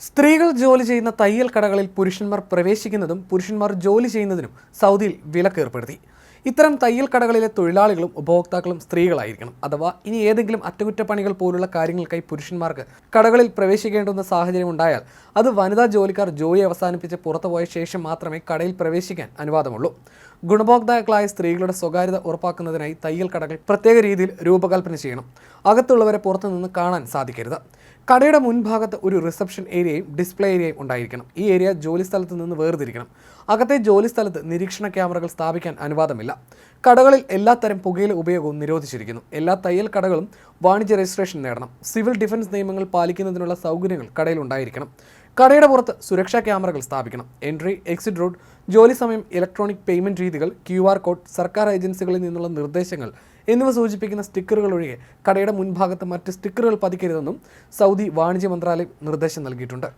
സ്ത്രീകൾ ജോലി ചെയ്യുന്ന തയ്യൽ കടകളിൽ പുരുഷന്മാർ പ്രവേശിക്കുന്നതും പുരുഷന്മാർ ജോലി ചെയ്യുന്നതിനും സൗദിയിൽ വിലക്ക് ഏർപ്പെടുത്തി ഇത്തരം തയ്യൽ കടകളിലെ തൊഴിലാളികളും ഉപഭോക്താക്കളും സ്ത്രീകളായിരിക്കണം. അഥവാ ഇനി ഏതെങ്കിലും അറ്റകുറ്റപ്പണികൾ പോലുള്ള കാര്യങ്ങൾക്കായി പുരുഷന്മാർക്ക് കടകളിൽ പ്രവേശിക്കേണ്ടുന്ന സാഹചര്യം ഉണ്ടായാൽ അത് വനിതാ ജോലിക്കാർ ജോലി അവസാനിപ്പിച്ച് പുറത്തുപോയ ശേഷം മാത്രമേ കടയിൽ പ്രവേശിക്കാൻ അനുവാദമുള്ളൂ. ഗുണഭോക്താക്കളായ സ്ത്രീകളുടെ സ്വകാര്യത ഉറപ്പാക്കുന്നതിനായി തയ്യൽ കടകൾ പ്രത്യേക രീതിയിൽ രൂപകൽപ്പന ചെയ്യണം. അകത്തുള്ളവരെ പുറത്തുനിന്ന് കാണാൻ സാധിക്കരുത്. കടയുടെ മുൻഭാഗത്ത് ഒരു റിസപ്ഷൻ ഏരിയയും ഡിസ്പ്ലേ ഏരിയയും ഉണ്ടായിരിക്കണം. ഈ ഏരിയ ജോലി സ്ഥലത്ത് നിന്ന് വേർതിരിക്കണം. അകത്തെ ജോലി സ്ഥലത്ത് നിരീക്ഷണ ക്യാമറകൾ സ്ഥാപിക്കാൻ അനുവാദമില്ല. കടകളിൽ എല്ലാത്തരം പുകയില ഉപയോഗവും നിരോധിച്ചിരിക്കുന്നു. എല്ലാ തയ്യൽ കടകളും വാണിജ്യ രജിസ്ട്രേഷൻ നേടണം. സിവിൽ ഡിഫൻസ് നിയമങ്ങൾ പാലിക്കുന്നതിനുള്ള സൗകര്യങ്ങൾ കടയിൽ ഉണ്ടായിരിക്കണം. കടയുടെ പുറത്ത് സുരക്ഷാ ക്യാമറകൾ സ്ഥാപിക്കണം. എൻട്രി എക്സിറ്റ് റൂട്ട് ജോലി സമയം ഇലക്ട്രോണിക് പേയ്മെന്റ് രീതികൾ ക്യു ആർ കോഡ് സർക്കാർ ഏജൻസികളിൽ നിന്നുള്ള നിർദ്ദേശങ്ങൾ എന്നിവ സൂചിപ്പിക്കുന്ന സ്റ്റിക്കറുകൾ ഒഴികെ കടയുടെ മുൻഭാഗത്ത് മറ്റ് സ്റ്റിക്കറുകൾ പതിക്കരുതെന്നും സൗദി വാണിജ്യ മന്ത്രാലയം നിർദ്ദേശം നൽകിയിട്ടുണ്ട്.